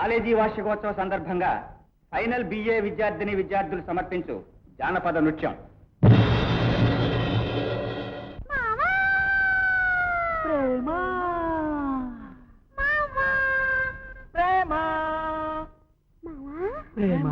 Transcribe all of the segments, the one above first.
College వార్షికోత్సవ సందర్భంగా final BA విద్యార్థిని విద్యార్థులు సమర్పించు జానపద నృత్యం. ప్రేమ! ప్రేమ!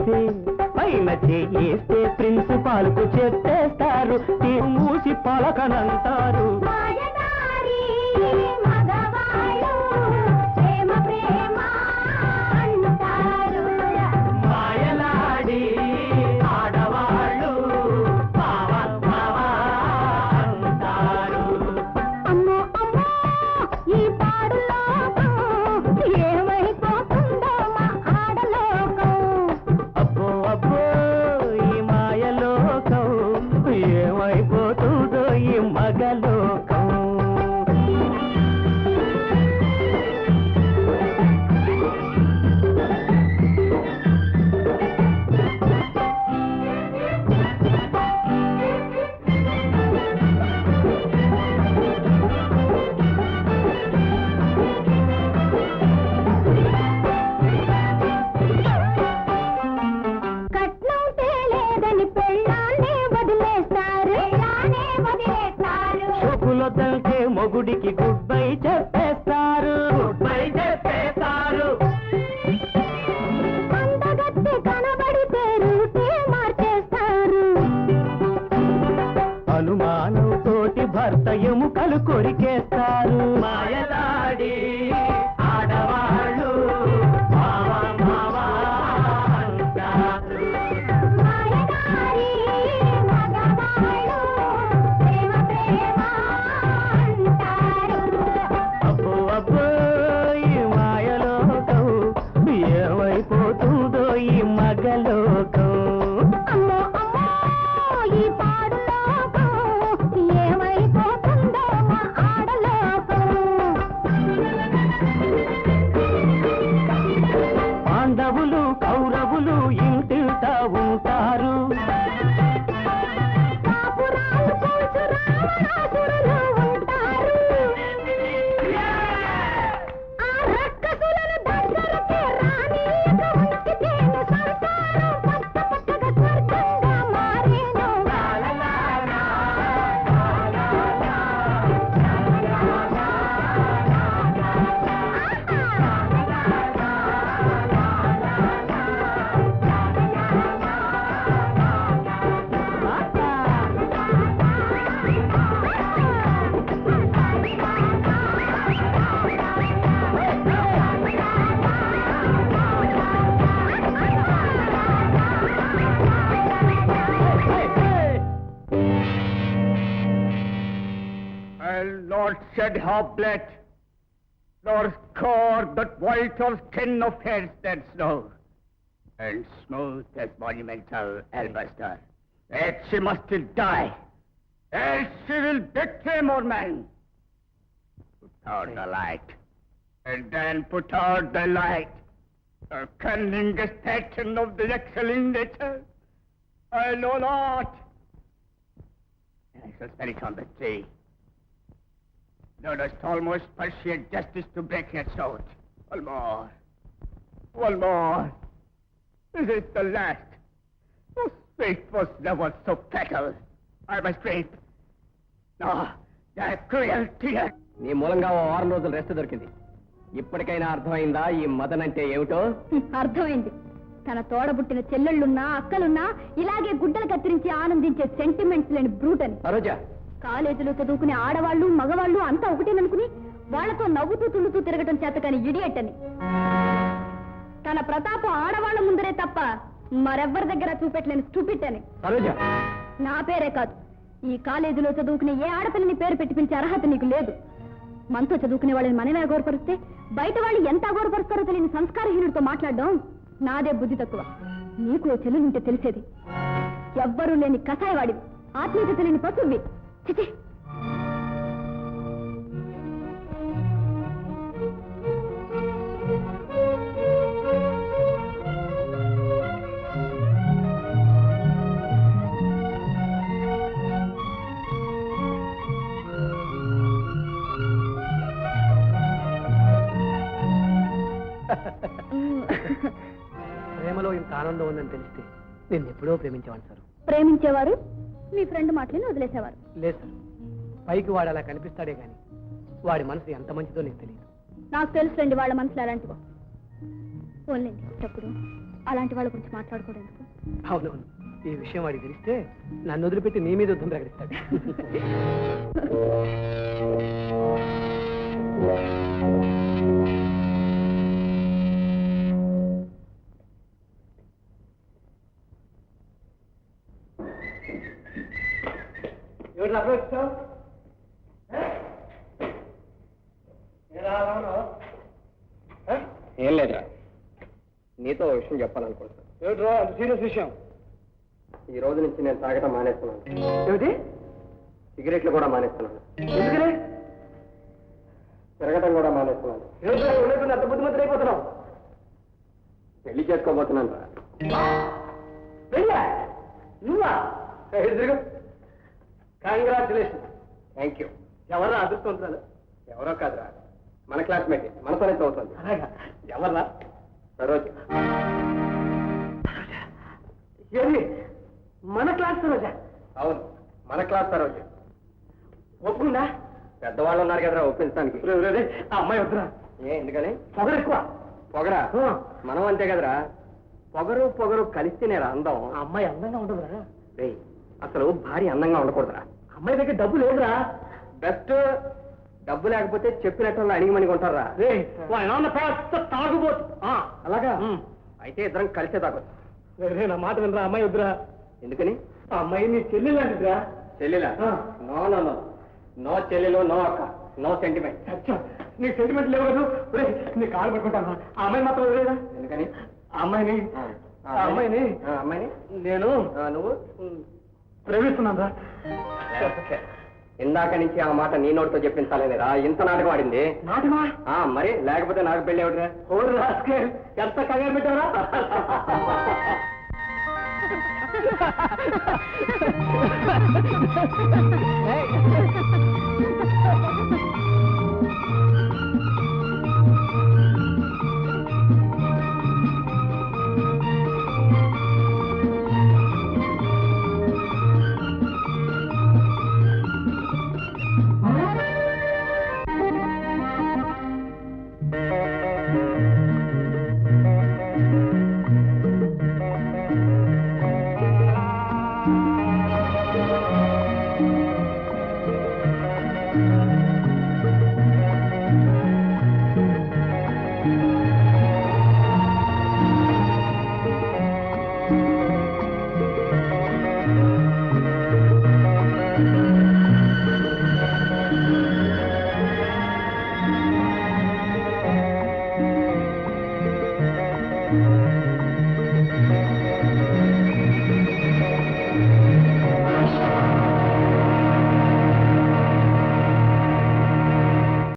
చేస్తే పైన చేస్తే ప్రిన్సిపాల్కు చెప్పేస్తారు మూసి పలకనంటారు. కోరికేస్తారు. మాయ పాండవులు కౌరవులు ఇంటింటా ఉంటారు. Shed her blood, nor score but or skin of hairs that snow, and smooth as monumental alabaster. Yet she must still die, else she will betray more men. Put out the light, and then put out the light, the cunning extension of the excellent nature. I know not. I shall spell it on the tree. Thou dost almost persuade justice to break your sword. One more. One more. This is the last. Oh, fate was never so fatal. I must weep. No, that cruel tear. నీ మూలంగా ఓ వారం రోజులు rest దొరికింది ఇప్పటికైనా అర్థమైందా ఈ మదన్ అంటే ఏమిటో అర్థమైంది తన తోడబుట్టిన చెల్లెళ్ళున్నా అక్కలున్నా ఇలాగే గుడ్డలు కత్తిరించి ఆనందించే సెంటిమెంట్స్ లేని బ్రూట్ అని సరోజా కాలేజీలో చదువుకునే ఆడవాళ్ళు మగవాళ్ళు అంతా ఒకటేననుకుని వాళ్ళతో నవ్వుతూ తుళ్ళుతూ తిరగటం చేత కాని ఇడియట్ అని తన ప్రతాపం ఆడవాళ్ళ ముందరే తప్ప మరెవ్వరి దగ్గర చూపెట్టలేని స్టూపిట్ అని నా పేరే కాదు. ఈ కాలేజీలో చదువుకునే ఏ ఆడపిల్లని పేరు పెట్టి పిలిచే అర్హత నీకు లేదు. మనతో చదువుకునే వాళ్ళని మనమే అగౌరపరిస్తే బయట వాళ్ళు ఎంత అగౌరపరుస్తారో తెలియని సంస్కారహీనుడితో మాట్లాడడం నాదే బుద్ధి తక్కువ. నీకు ఓ చెల్లుంటే తెలిసేది. ఎవ్వరూ లేని కషాయవాడివి. ఆత్మీయత తెలియని పశువి చిచి. ప్రేమలో ఇంత ఆనందం ఉందని తెలిస్తే నేను ఎప్పుడో ప్రేమించేవాడిని సార్. ప్రేమించేవారు? మీ ఫ్రెండ్ మాటలను వదిలేసేవారు. లేదు సార్. పైకి వాడు అలా కనిపిస్తాడే గాని వాడి మనసు ఎంత మంచిదో నీకు తెలియదు నాకు తెలుసులేండి వాళ్ళ మనసులో అలాంటివో. పోన్లేండి తప్పుడు అలాంటి వాళ్ళ గురించి మాట్లాడుకోవడం ఎందుకు? అవునవును. ఈ విషయం వాడికి తెలిస్తే నన్ను వదిలిపెట్టి నీ మీద యుద్ధం ప్రకటిస్తాడు. ఎవరు అక్కడ వచ్చావు ఏం? లేదురా. నీతో ఓ విషయం చెప్పాలనుకుంటున్నాను ఏమిట్రా? సీరియస్ విషయం. ఈ రోజు నుంచి నేను తాగటం మానేస్తున్నాను. ఏమిటి? సిగరెట్లు కూడా మానేస్తున్నాను. ఎందుకని? తిరగటం కూడా మానేస్తున్నాను. అంత బుద్ధిమంతులు అయిపోతున్నావు? పెళ్ళి చేసుకోబోతున్నాను రా. పెళ్ళా నువ్వా? తిరుగు కంగ్రాచులేషన్ థ్యాంక్ యూ ఎవరా అదృష్టవంతురాలు? ఎవరో కాదురా. మన క్లాస్మేట్ మనతోనే చదువుతుంది. ఎవర్రా? సరోజ. ఏది? మన క్లాస్ సరోజ? అవును మన క్లాస్ సరోజ. ఒప్పుకుందా? పెద్దవాళ్ళు ఉన్నారు కదరా ఒప్పించడానికి. ఆ అమ్మాయి వద్దురా. ఏ ఎందుకని? పొగరు ఎక్కువ. పొగరా? మనం అంతే కదరా. పొగరు పొగరు కలిస్తేనేరా అందం. ఆ అమ్మాయి అందంగా ఉండదురా. రే అసలు భార్య అందంగా ఉండకూడదురా. అమ్మాయి దగ్గర డబ్బు లేదురా. బెస్ట్ డబ్బు లేకపోతే చెప్పినట్టు అడిగిమని కొంటారా తాగుబోతు. అలాగా? అయితే ఇద్దరం కలిసే తాగొచ్చు నా మాట వినరా అమ్మాయి వద్దురా. ఎందుకని? ఆ అమ్మాయి నీ చెల్లి లాంటిదిరా. చెల్లెలా? No no no. నో చెల్లెలు నో అక్క. నో సెంటిమెంట్ నీ సెంటిమెంట్ లేవు కదా. నీ కాలు పట్టుకుంటాను. ఆ అమ్మాయి మాత్రం వదిలేదా ఎందుకని? ఆ అమ్మాయిని ఆ. అమ్మాయిని? అమ్మాయిని నేను నువ్వు? ప్రేమిస్తున్నాను రా. ఇందాక నుంచి ఆ మాట నీ నోటితో చెప్పించాలని రా. ఇంత నాటకం ఆడింది. నాటకమా? మరి లేకపోతే నాకు పెళ్ళి ఎవడరా ఓరు రాసుకే ఎంత కంగారు పెట్టారా Hey!